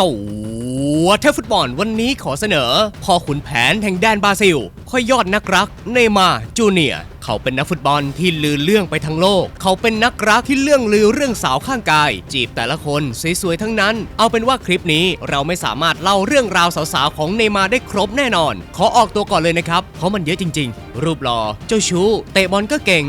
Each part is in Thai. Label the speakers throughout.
Speaker 1: ตัวเทพฟุตบอลวันนี้ขอเสนอพ่อขุนแผนแห่งแดนบราซิลค่อยยอดนักรักเนมาจูเนียร์ เขาเป็นนักฟุตบอลที่ลือเรื่องไปทั้งโลก เขาเป็นนักรักที่เรื่องลือเรื่องสาวข้างกาย จีบแต่ละคนสวยๆทั้งนั้น เอาเป็นว่าคลิปนี้เราไม่สามารถเล่าเรื่องราวสาวๆของเนมาได้ครบแน่นอน ขอออกตัวก่อนเลยนะครับ เพราะมันเยอะจริง ๆ รูปหล่อเจ้าชู้เตะบอลก็เก่ง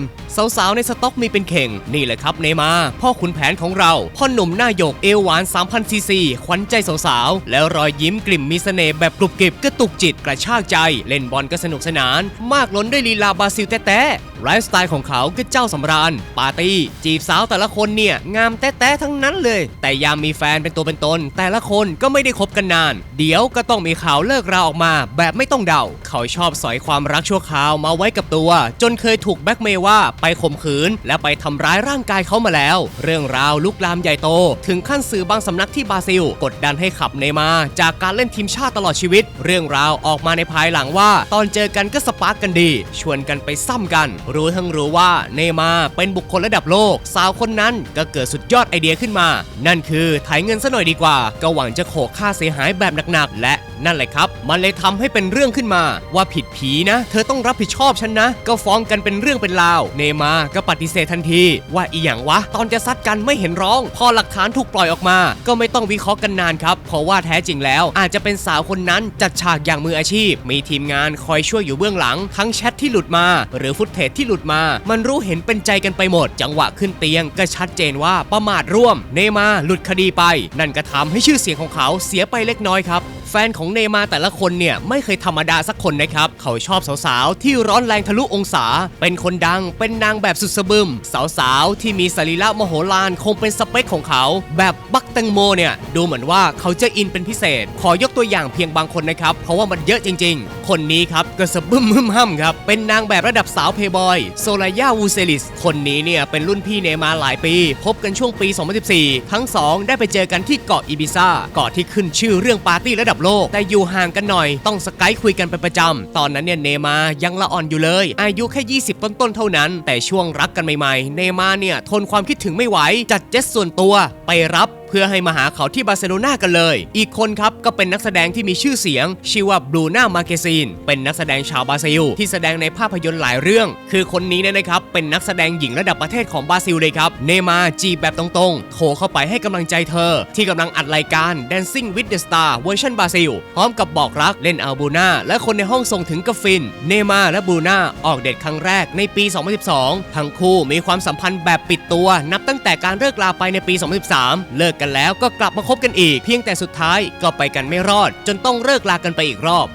Speaker 1: สาวๆในสต็อกมีเป็นเข่ง นี่แหละครับเนมา พ่อขุนแผนของเราพ่อหนุ่มหน้าหยกเอวหวาน 3,000ซีซีขวัญใจสาวๆแล้วรอยยิ้มกลิ่มมีเสน่ห์แบบกรุบกริบกระตุกจิตกระชากใจ เล่นบอลก็สนุกสนาน มากล้นด้วยลีลาบราซิลแต้ๆ ไลฟ์สไตล์ของเขาก็เจ้าสำราญ ปาร์ตี้ จีบสาวแต่ละคนเนี่ย งามแต้ๆทั้งนั้นเลย แต่ยามมีแฟนเป็นตัวเป็นตน แต่ละคนก็ไม่ได้คบกันนาน เดี๋ยวก็ต้องมีข่าวเลิกราออกมา แบบไม่ต้องเดา เขาชอบสอยความรักชั่วคราวมาไว้กับตัว จนเคยถูกแบล็กเมย์ว่าไปข่มขืน และไปทำร้ายร่างกายเขามาแล้ว เรื่องราวลุกลามใหญ่โต ถึงขั้นสื่อบางสำนักที่บราซิล กดดันให้ขับเนมา จากการเล่นทีมชาติตลอดชีวิต เรื่องราวออกมาในภายหลังว่า ตอนเจอกันก็สปาร์กกันดี ชวนกันไปซ้ำกันรู้ทั้งรู้ว่าเนมาเป็นบุคคลระดับโลก สาวคนนั้นก็เกิดสุดยอดไอเดียขึ้นมา นั่นคือถ่ายเงินซะหน่อยดีกว่า ก็หวังจะโขกค่าเสียหายแบบหนักๆ และนั่นแหละครับ มันเลยทำให้เป็นเรื่องขึ้นมาว่าผิดผีนะ เธอต้องรับผิดชอบฉันนะ ก็ฟ้องกันเป็นเรื่องเป็นราว เนมาก็ปฏิเสธทันที ว่าอีหยังวะ ตอนจะซัดกันไม่เห็นร้อง พอหลักฐานถูกปล่อยออกมา ก็ไม่ต้องวิเคราะห์กันนานครับ เพราะว่าแท้จริงแล้ว อาจจะเป็นสาวคนนั้นจัดฉากอย่างมืออาชีพ มีทีมงานคอยช่วยอยู่เบื้องหลัง ทั้งแชทที่หลุดมา หรือฟุตเทจที่หลุดมา มันรู้เห็นเป็นใจกันไปหมด จังหวะขึ้นเตียงก็ชัดเจนว่าประมาทร่วม เนมาหลุดคดีไป นั่นก็ทำให้ชื่อเสียงของเขาเสียไปเล็กน้อยครับ แฟนของเนย์มาแต่ละคนเนี่ยไม่เคยธรรมดาสักคนนะครับ เขาชอบสาวๆ ที่ร้อนแรงทะลุองศา เป็นคนดัง เป็นนางแบบสุดสะบึม สาวๆ ที่มีสรีระมโหฬารคงเป็นสเปคของเขา แบบบักแตงโมเนี่ยดูเหมือนว่าเขาจะอินเป็นพิเศษ ขอยกตัวอย่างเพียงบางคนนะครับ เพราะว่ามันเยอะจริง ๆ คนนี้ครับก็สะบึมมึมห้ำครับ เป็นนางแบบระดับสาวเพย์บอยโซลายาวูเซลิส คนนี้เนี่ยเป็นรุ่นพี่เนย์มาหลายปี พบกันช่วงปี 2014 ทั้งสองได้ไปเจอกันที่เกาะอีบิซาเกาะที่ขึ้นชื่อเรื่องปาร์ตี้ระดับโลก แต่อยู่ห่างกันหน่อย ต้องสกายคุยกันเป็นประจำ ตอนนั้นเนี่ยเนย์มายังละอ่อนอยู่เลย อายุแค่ 20 ต้นๆเท่านั้น แต่ช่วงรักกันใหม่ๆ เนย์มาเนี่ยทนความคิดถึงไม่ไหวจัดเจ็ตส่วนตัวไปรับ พื่อให้มาหาเขาที่บาร์เซโลนากันเลย อีกคนครับก็เป็นนักแสดงที่มีชื่อเสียง ชื่อว่าบรูน่ามาเกซีนเป็นนักแสดงชาวบราซิล ที่แสดงในภาพยนตร์หลายเรื่อง คือคนนี้เนี่ยนะครับเป็นนักแสดงหญิงระดับประเทศของบราซิลเลยครับเนมาจีบแบบตรงๆโทรเข้าไปให้กำลังใจเธอ ที่กำลังอัดรายการ Dancing with the Star เวอร์ชันบราซิลพร้อมกับบอกรักเล่นอัลบูน่าและคนในห้องส่งถึงกับฟิน เนมาและบูน่าออกเดทครั้งแรกในปี 2012 ทั้งคู่มีความสัมพันธ์แบบปิดตัว นับตั้งแต่การเลิกลาไปในปี 2013 เลิกกันแล้วก็กลับมาคบกันอีก เพียงแต่สุดท้ายก็ไปกันไม่รอด จนต้องเลิกลากันไปอีกรอบ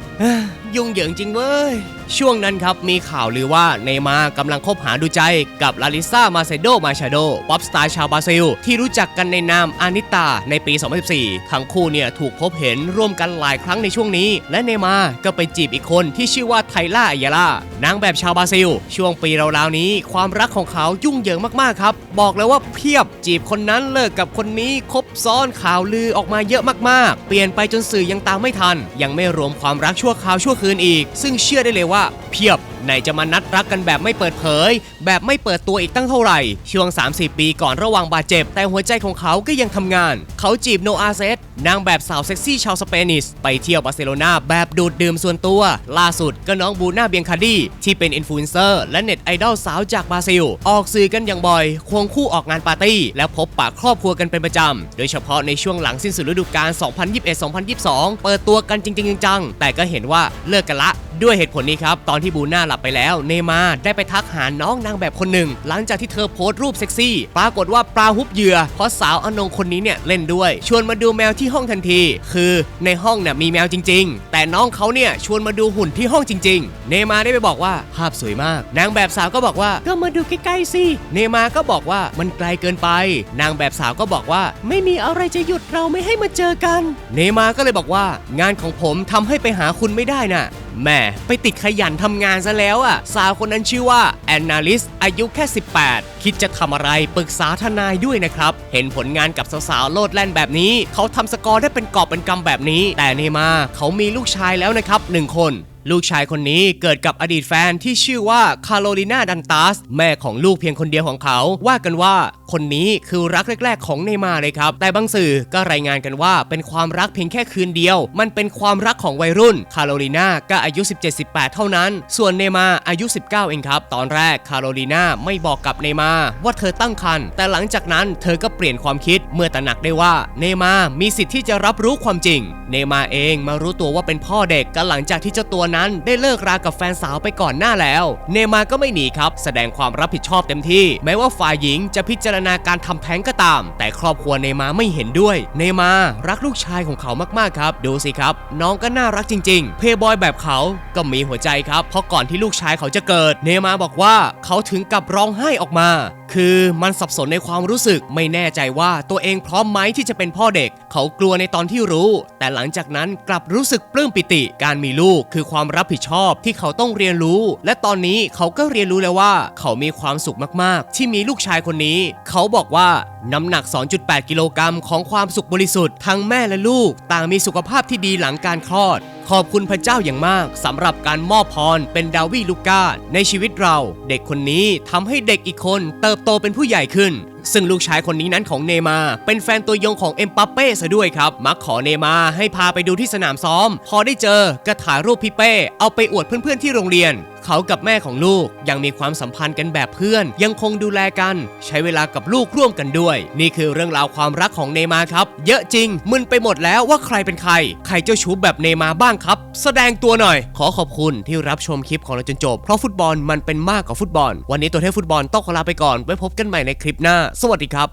Speaker 1: ยุ่งเหยิงจริงเว้ย ช่วงนั้นครับมีข่าวลือว่าเนย์มาร์กำลังคบหาดูใจกับลาลิซามาเซโดมาชาโดป๊อปสตาร์ชาวบราซิล ที่รู้จักกันในนามอานิตาในปี 2014 ทั้งคู่เนี่ยถูกพบเห็นร่วมกันหลายครั้งในช่วงนี้ และเนย์มาร์ก็ไปจีบอีกคนที่ชื่อว่าไทล่าอายาล่านางแบบชาวบราซิล ช่วงปีราวๆนี้ ความรักของเขายุ่งเหยิงมากๆครับ บอกเลยว่าเพียบจีบคนนั้นเลิกกับคนนี้คบซ้อนข่าวลือออกมาเยอะมากๆ เปลี่ยนไปจนสื่อยังตามไม่ทัน ยังไม่รวมความรักช่วคราวชั่วคืนอีก ซึ่งเชื่อได้เลยว่าเพียบ ไหนจะมานัดรักกันแบบไม่เปิดเผย แบบไม่เปิดตัวอีกตั้งเท่าไหร่ ช่วง 30 ปีก่อนระหว่างบาดเจ็บ แต่หัวใจของเขาก็ยังทำงาน เขาจีบโนอาเซตนางแบบสาวเซ็กซี่ชาวสเปนิส ไปเที่ยวบาร์เซโลนาแบบดูดดื่มส่วนตัว ล่าสุดก็น้องบูน่าเบียงคาดีที่เป็นอินฟลูเอนเซอร์และเน็ตไอดอลสาวจากบราซิล ออกสื่อกันอย่างบ่อย ควงคู่ออกงานปาร์ตี้ และพบปะครอบครัวกันเป็นประจำ โดยเฉพาะในช่วงหลังสิ้นสุดฤดูกาล 2021-2022 เปิดตัวกันจริงๆจังๆแต่ก็เห็นว่าเลิกกันละ ด้วยเหตุผลนี้ครับ ตอนที่บูน่าหลับไปแล้ว เนมาได้ไปทักหาน้องนางแบบคนหนึ่ง หลังจากที่เธอโพสต์รูปเซ็กซี่ ปรากฏว่าปลาฮุบเหยื่อ เพราะสาวอนงคนนี้เนี่ยเล่นด้วย ชวนมาดูแมวที่ห้องทันที คือในห้องเนี่ยมีแมวจริง ๆ แต่น้องเขาเนี่ยชวนมาดูหุ่นที่ห้องจริง ๆ เนมาได้ไปบอกว่าภาพสวยมาก นางแบบสาวก็บอกว่าก็มาดูใกล้ๆสิ เนมาก็บอกว่ามันไกลเกินไป นางแบบสาวก็บอกว่า ไม่มีอะไรจะหยุดเราไม่ให้มาเจอกัน เนมาก็เลยบอกว่า งานของผมทำให้ไปหาคุณไม่ได้น่ะ แม่ไปติดขยันทำงานซะแล้วอะ สาวคนนั้นชื่อว่าแอนนาลิสอายุแค่ 18 คิดจะทำอะไรปรึกษาทนายด้วยนะครับ เห็นผลงานกับสาวๆโลดแล่นแบบนี้ เขาทำสกอร์ได้เป็นกอบเป็นกำแบบนี้ แต่เนมาเขามีลูกชายแล้วนะครับหนึ่งคน ลูกชายคนนี้เกิดกับอดีตแฟนที่ชื่อว่าคาโรลินาดันตัสแม่ของลูกเพียงคนเดียวของเขา ว่ากันว่าคนนี้คือรักแรก ๆ ของเนมาเลยครับ แต่บางสื่อก็รายงานกันว่าเป็นความรักเพียงแค่คืนเดียว มันเป็นความรักของวัยรุ่น คาโรลินาก็อายุ 17-18 เท่านั้น ส่วนเนมาอายุ 19 เองครับ ตอนแรกคาโรลินาไม่บอกกับเนมาว่าเธอตั้งครรภ์แต่หลังจากนั้นเธอก็เปลี่ยนความคิดเมื่อตระหนักได้ว่าเนมามีสิทธิ์ที่จะรับรู้ความจริง เนมาเองมารู้ตัวว่าเป็นพ่อเด็กก็หลังจากที่เจ้าตัวนั้นได้เลิกรากับแฟนสาวไปก่อนหน้าแล้ว เนมาก็ไม่หนีครับ แสดงความรับผิดชอบเต็มที่ แม้ว่าฝ่ายหญิงจะพิจารณาการทำแท้งก็ตาม แต่ครอบครัวเนมาไม่เห็นด้วย เนมารักลูกชายของเขามากๆครับ ดูสิครับ น้องก็น่ารักจริง ๆ เพย์บอยแบบเขาก็มีหัวใจครับ เพราะก่อนที่ลูกชายเขาจะเกิด เนมาบอกว่าเขาถึงกับร้องไห้ออกมา คือมันสับสนในความรู้สึกไม่แน่ใจว่าตัวเองพร้อมไหมที่จะเป็นพ่อเด็ก เขากลัวในตอนที่รู้ แต่หลังจากนั้นกลับรู้สึกปลื้มปิติ การมีลูกคือความรับผิดชอบที่เขาต้องเรียนรู้ และตอนนี้เขาก็เรียนรู้แล้วว่า เขามีความสุขมากๆ ที่มีลูกชายคนนี้ เขาบอกว่าน้ำหนัก 2.8 กิโลกรัมของความสุขบริสุทธิ์ทั้งแม่และลูก ต่างมีสุขภาพที่ดีหลังการคลอด ขอบคุณพระเจ้าอย่างมากสำหรับการมอบพรเป็นดาวิลูก้าในชีวิตเรา เด็กคนนี้ทำให้เด็กอีกคนเติบโตเป็นผู้ใหญ่ขึ้นซึ่งลูกชายคนนี้นั้นของเนมา เป็นแฟนตัวยงของเอ็มปัปเป้ซะด้วยครับ มักขอเนมาให้พาไปดูที่สนามซ้อม พอได้เจอก็ถ่ายรูปพี่เป้ เอาไปอวดเพื่อนๆที่โรงเรียนเขากับแม่ของลูกยังมีความสัมพันธ์กันแบบเพื่อน ยังคงดูแลกัน ใช้เวลากับลูกร่วมกันด้วย นี่คือเรื่องราวความรักของเนมาครับ เยอะจริง มึนไปหมดแล้วว่าใครเป็นใคร ใครเจ้าชู้แบบเนมาบ้างครับ แสดงตัวหน่อย ขอขอบคุณที่รับชมคลิปของเราจนจบ เพราะฟุตบอลมันเป็นมากกว่าฟุตบอล วันนี้ตัวเทพฟุตบอลต้องขอลาไปก่อนไว้พบกันใหม่ในคลิปหน้าสวัสดีครับ